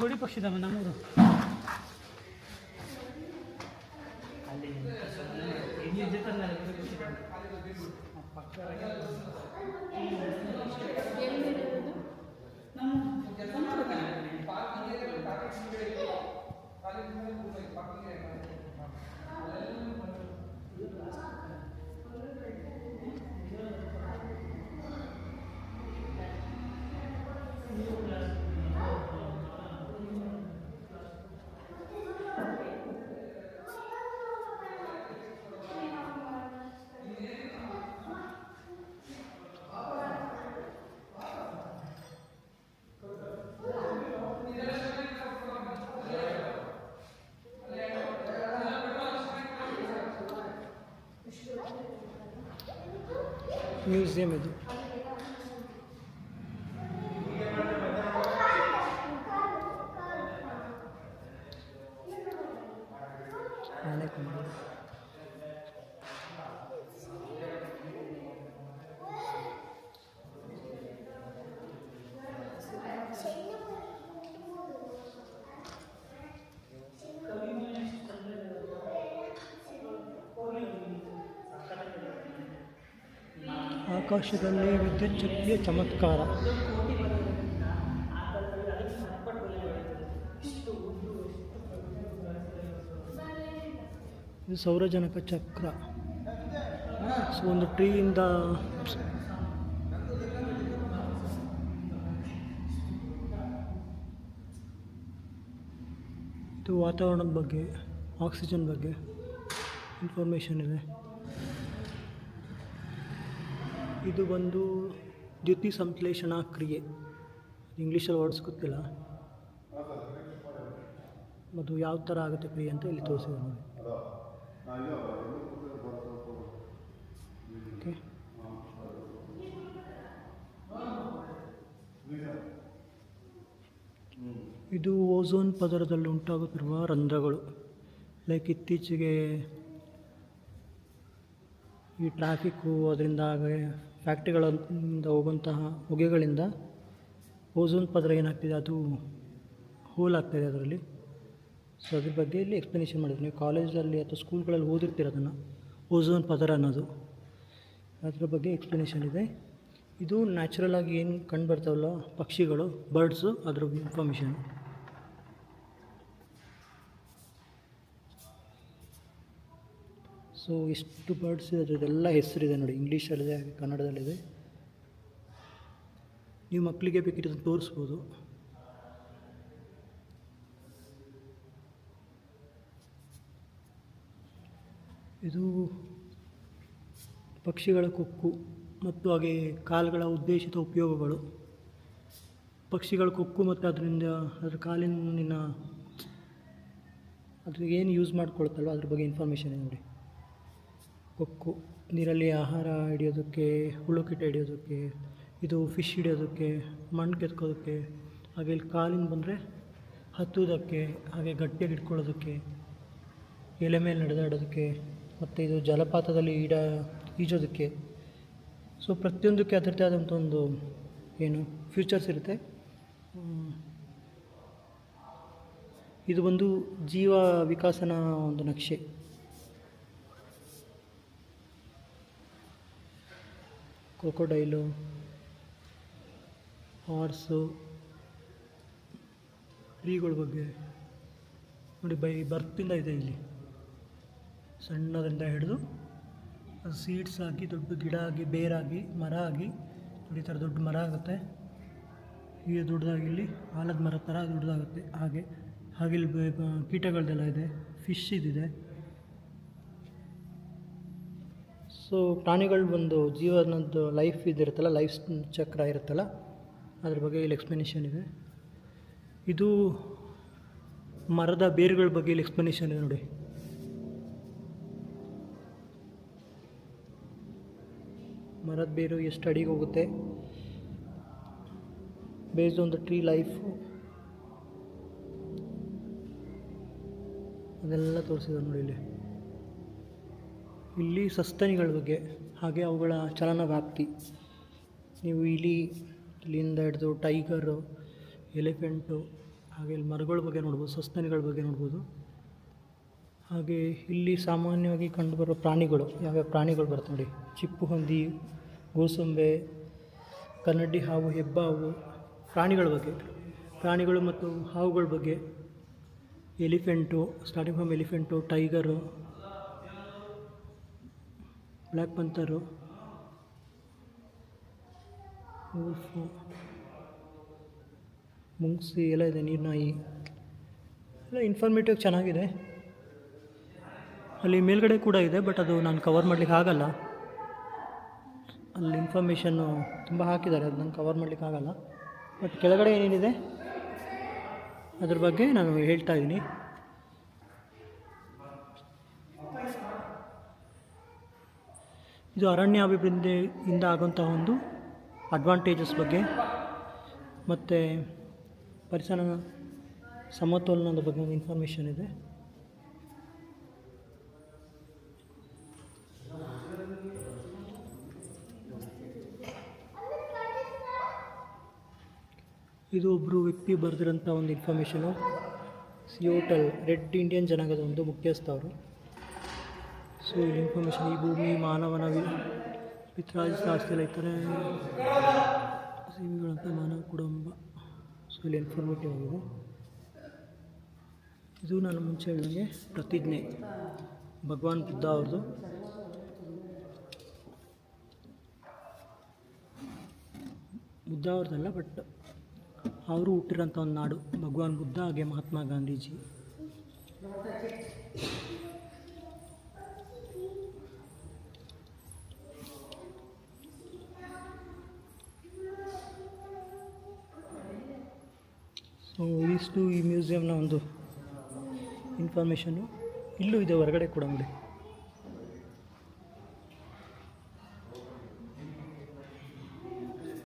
ಗೋಡಿ ಪಕ್ಷಿಧಾಮ ನಮ್ಮೂರು. ಅಲ್ಲಿ ಇಲ್ಲಿ ಇದ್ದಿತ್ತಲ್ಲ ಮ್ಯೂಸಿಯಂ ಇದು ಆಕಾಶದಲ್ಲಿ ವಿದ್ಯುಚ್ಛಕ್ತಿಯ ಚಮತ್ಕಾರ. ಇದು ಸೌರಜನಕ ಚಕ್ರ. ಸೊ ಒಂದು ಟ್ರೀಯಿಂದ ಇದು ವಾತಾವರಣದ ಬಗ್ಗೆ, ಆಕ್ಸಿಜನ್ ಬಗ್ಗೆ ಇನ್ಫಾರ್ಮೇಷನ್ ಇದೆ. ಇದು ಬಂದು ದ್ಯುತಿ ಸಂಶ್ಲೇಷಣಾ ಕ್ರಿಯೆ. ಇಂಗ್ಲೀಷಲ್ಲಿ ವರ್ಡ್ಸ್ ಗೊತ್ತಿಲ್ಲ. ಅದು ಯಾವ ಥರ ಆಗುತ್ತೆ ಕ್ರಿಯೆ ಅಂತ ಇಲ್ಲಿ ತೋರಿಸಿದೆ ನೋಡಿ. ಓಕೆ. ಇದು ಓಝೋನ್ ಪದರದಲ್ಲಿ ಉಂಟಾಗುತ್ತಿರುವ ರಂಧ್ರಗಳು. ಲೈಕ್ ಇತ್ತೀಚೆಗೆ ಈ ಟ್ರಾಫಿಕ್ಕು ಅದರಿಂದ ಫ್ಯಾಕ್ಟ್ರಿಗಳಿಂದ ಹೋಗುವಂತಹ ಹೊಗೆಗಳಿಂದ ಓಝೋನ್ ಪದರ ಏನಾಗ್ತಿದೆ, ಅದು ಹೋಲ್ ಆಗ್ತಾಯಿದೆ ಅದರಲ್ಲಿ. ಸೊ ಅದ್ರ ಬಗ್ಗೆ ಇಲ್ಲಿ ಎಕ್ಸ್ಪ್ಲನೇಷನ್ ಮಾಡಿದ್ರು. ನೀವು ಕಾಲೇಜಲ್ಲಿ ಅಥವಾ ಸ್ಕೂಲ್ಗಳಲ್ಲಿ ಓದಿರ್ತೀರ ಅದನ್ನು ಓಝೋನ್ ಪದರ ಅನ್ನೋದು. ಅದ್ರ ಬಗ್ಗೆ ಎಕ್ಸ್ಪ್ಲನೇಷನ್ ಇದೆ. ಇದು ನ್ಯಾಚುರಲ್ ಆಗಿ ಏನು ಕಂಡು ಬರ್ತಾವಲ್ಲ ಪಕ್ಷಿಗಳು ಬರ್ಡ್ಸು ಅದ್ರ ಇನ್ಫಾರ್ಮೇಷನ್ ಸೊ ಇಷ್ಟು ಬರ್ಡ್ಸ್ ಅದರದ್ದೆಲ್ಲ ಹೆಸರಿದೆ ನೋಡಿ. ಇಂಗ್ಲೀಷಲ್ಲಿದೆ ಹಾಗೆ ಕನ್ನಡದಲ್ಲಿದೆ. ನೀವು ಮಕ್ಕಳಿಗೆ ಬೇಕಿದ್ರೆ ಇದನ್ನ ತೋರಿಸ್ಬೋದು. ಇದು ಪಕ್ಷಿಗಳ ಕೊಕ್ಕು ಮತ್ತು ಹಾಗೆ ಕಾಲುಗಳ ಉದ್ದೇಶಿತ ಉಪಯೋಗಗಳು. ಪಕ್ಷಿಗಳ ಕೊಕ್ಕು ಮತ್ತು ಅದರಿಂದ ಅದರ ಕಾಲಿನ, ಅದ್ರ ಏನು ಯೂಸ್ ಮಾಡ್ಕೊಳ್ತಲ್ವ ಅದ್ರ ಬಗ್ಗೆ ಇನ್ಫಾರ್ಮೇಷನ್ ನೋಡಿ. ಕೊಕ್ಕು, ನೀರಲ್ಲಿ ಆಹಾರ ಹಿಡಿಯೋದಕ್ಕೆ ಹುಳುಕಿಟ ಹಿಡಿಯೋದಕ್ಕೆ, ಇದು ಫಿಶ್ ಹಿಡಿಯೋದಕ್ಕೆ, ಮಣ್ಣು ಕೆತ್ಕೋದಕ್ಕೆ ಹಾಗೆ ಇಲ್ಲಿ ಕಾಲಿನ ಬಂದರೆ ಹತ್ತುವುದಕ್ಕೆ, ಹಾಗೆ ಗಟ್ಟಿಯಾಗಿ ಇಟ್ಕೊಳ್ಳೋದಕ್ಕೆ, ಎಲೆ ಮೇಲೆ ನಡೆದಾಡೋದಕ್ಕೆ, ಮತ್ತು ಇದು ಜಲಪಾತದಲ್ಲಿ ಈಡ ಈಜೋದಕ್ಕೆ. ಸೊ ಪ್ರತಿಯೊಂದಕ್ಕೆ ಅದರದ್ದೇ ಆದಂಥ ಒಂದು ಏನು ಫ್ಯೂಚರ್ಸ್ ಇರುತ್ತೆ. ಇದು ಒಂದು ಜೀವ ವಿಕಾಸನ ಒಂದು ನಕ್ಷೆ. ಕ್ರೊಕೊಡೈಲು, ಹಾರ್ಸು ಟ್ರೀಗಳ ಬಗ್ಗೆ ನೋಡಿ ಬೈ ಬರ್ತಿಂದ ಇದೆ ಇಲ್ಲಿ. ಸಣ್ಣದರಿಂದ ಹಿಡಿದು ಸೀಡ್ಸ್ ಆಗಿ ದೊಡ್ಡ ಗಿಡ ಆಗಿ ಬೇರಾಗಿ ಮರ ಆಗಿ ನೋಡಿ ಈ ಥರ ದೊಡ್ಡ ಮರ ಆಗುತ್ತೆ. ಹೀಗೆ ದೊಡ್ಡದಾಗಿ ಇಲ್ಲಿ ಆಲದ ಮರ ಥರ ದೊಡ್ಡದಾಗುತ್ತೆ. ಹಾಗೆ ಹಾಗೆ ಇಲ್ಲಿ ಕೀಟಗಳದೆಲ್ಲ ಇದೆ ಫಿಶ್ ಇದಿದೆ. ಸೊ ಪ್ರಾಣಿಗಳು ಒಂದು ಜೀವನದ್ದು ಲೈಫ್ ಇದಿರುತ್ತಲ್ಲ ಲೈಫ್ ಚಕ್ರ ಇರುತ್ತಲ್ಲ, ಅದ್ರ ಬಗ್ಗೆ ಇಲ್ಲಿ ಎಕ್ಸ್ಪ್ಲನೇಷನ್ ಇದೆ. ಇದು ಮರದ ಬೇರುಗಳ ಬಗ್ಗೆ ಇಲ್ಲಿ ಎಕ್ಸ್ಪ್ಲನೇಷನ್ ಇದೆ ನೋಡಿ. ಮರದ ಬೇರು ಎಷ್ಟು ಅಡಿಗೆ ಹೋಗುತ್ತೆ? Base on the tree life ಅದೆಲ್ಲ ತೋರಿಸಿದ್ರು ನೋಡಿ ಇಲ್ಲಿ. ಇಲ್ಲಿ ಸಸ್ತನಿಗಳ ಬಗ್ಗೆ, ಹಾಗೆ ಅವುಗಳ ಚಲನ ವ್ಯಾಪ್ತಿ. ನೀವು ಇಲಿ ಇಲ್ಲಿಂದ ಹಿಡಿದು ಟೈಗರು, ಎಲಿಫೆಂಟು, ಹಾಗೆ ಇಲ್ಲಿ ಮರಗಳ ಬಗ್ಗೆ ನೋಡ್ಬೋದು, ಸಸ್ತನಿಗಳ ಬಗ್ಗೆ ನೋಡ್ಬೋದು. ಹಾಗೆ ಇಲ್ಲಿ ಸಾಮಾನ್ಯವಾಗಿ ಕಂಡುಬರುವ ಪ್ರಾಣಿಗಳು, ಯಾವ್ಯಾವ ಪ್ರಾಣಿಗಳು ಬರ್ತವೆ ನೋಡಿ. ಚಿಪ್ಪು ಹಂದಿ ಗೋಸಂಬೆ, ಕನ್ನಡಿ ಹಾವು, ಹೆಬ್ಬಾವು, ಪ್ರಾಣಿಗಳ ಬಗ್ಗೆ. ಪ್ರಾಣಿಗಳು ಮತ್ತು ಹಾವುಗಳ ಬಗ್ಗೆ. Elephant, starting from elephant, tiger black panther wolf ಮುಂಗ್ಸಿ ಎಲ್ಲ ಇದೆ ನೀರ್ನಾಯಿ ಎಲ್ಲ ಇನ್ಫಾರ್ಮೇಟಿವ್ ಚೆನ್ನಾಗಿದೆ. ಅಲ್ಲಿ ಮೇಲ್ಗಡೆ ಕೂಡ ಇದೆ ಬಟ್ ಅದು ನಾನು ಕವರ್ ಮಾಡಲಿಕ್ಕೆ ಆಗಲ್ಲ. ಅಲ್ಲಿ ಇನ್ಫಾರ್ಮೇಷನ್ನು ತುಂಬ ಹಾಕಿದ್ದಾರೆ ಅದು ನಾನು ಕವರ್ ಮಾಡಲಿಕ್ಕೆ ಆಗಲ್ಲ. ಬಟ್ ಕೆಳಗಡೆ ಏನೇನಿದೆ? ಅದ್ರ ಬಗ್ಗೆ ನಾನು ಹೇಳ್ತಾ ಇದ್ದೀನಿ. ಇದು ಅರಣ್ಯ ಅಭಿವೃದ್ಧಿಯಿಂದ ಆಗುವಂತಹ ಒಂದು ಅಡ್ವಾಂಟೇಜಸ್ ಬಗ್ಗೆ ಮತ್ತು ಪರಿಸರ ಸಮತೋಲನದ ಬಗ್ಗೆ ಇನ್ಫಾರ್ಮೇಷನ್ ಇದೆ. ಇದು ಒಬ್ಬರು ವ್ಯಕ್ತಿ ಬರೆದಿರೋಂಥ ಒಂದು ಇನ್ಫಾರ್ಮೇಷನು ಸಿಯೋಟಲ್ ರೆಡ್ ಇಂಡಿಯನ್ ಜನಾಂಗದ ಒಂದು ಮುಖ್ಯಸ್ಥ ಅವರು. ಸೊ ಇಲ್ಲಿ ಇನ್ಫಾರ್ಮೇಷನ್ ಈ ಭೂಮಿ ಮಾನವನ ಪಿತ್ರಾಜ ಆಸ್ತಿಯಲ್ಲಿ ಇತರೆ ಜೀವಿಗಳಂತ ಮಾನವ ಕುಟುಂಬ ಸೊ ಇಲ್ಲಿ ಇನ್ಫಾರ್ಮೇಟಿವ್ ಆಗಿದೆ ಇದು ನಾನು ಮುಂಚೆ ಹೇಳಿದಂಗೆ ಪ್ರತಿಜ್ಞೆ ಭಗವಾನ್ ಬುದ್ಧ ಅವ್ರದ್ದು ಬುದ್ಧ ಅವ್ರದ್ದಲ್ಲ ಬಟ್ ಅವರು ಹುಟ್ಟಿರೋಂಥ ಒಂದು ನಾಡು ಭಗವಾನ್ ಬುದ್ಧ ಹಾಗೆ ಮಹಾತ್ಮ ಗಾಂಧೀಜಿ ಸೊ ಇಷ್ಟು ಈ ಮ್ಯೂಸಿಯಂನ ಒಂದು ಇನ್ಫಾರ್ಮೇಷನ್ನು ಇಲ್ಲೂ ಇದೆ ಹೊರಗಡೆ ಕೂಡ ನೋಡಿ.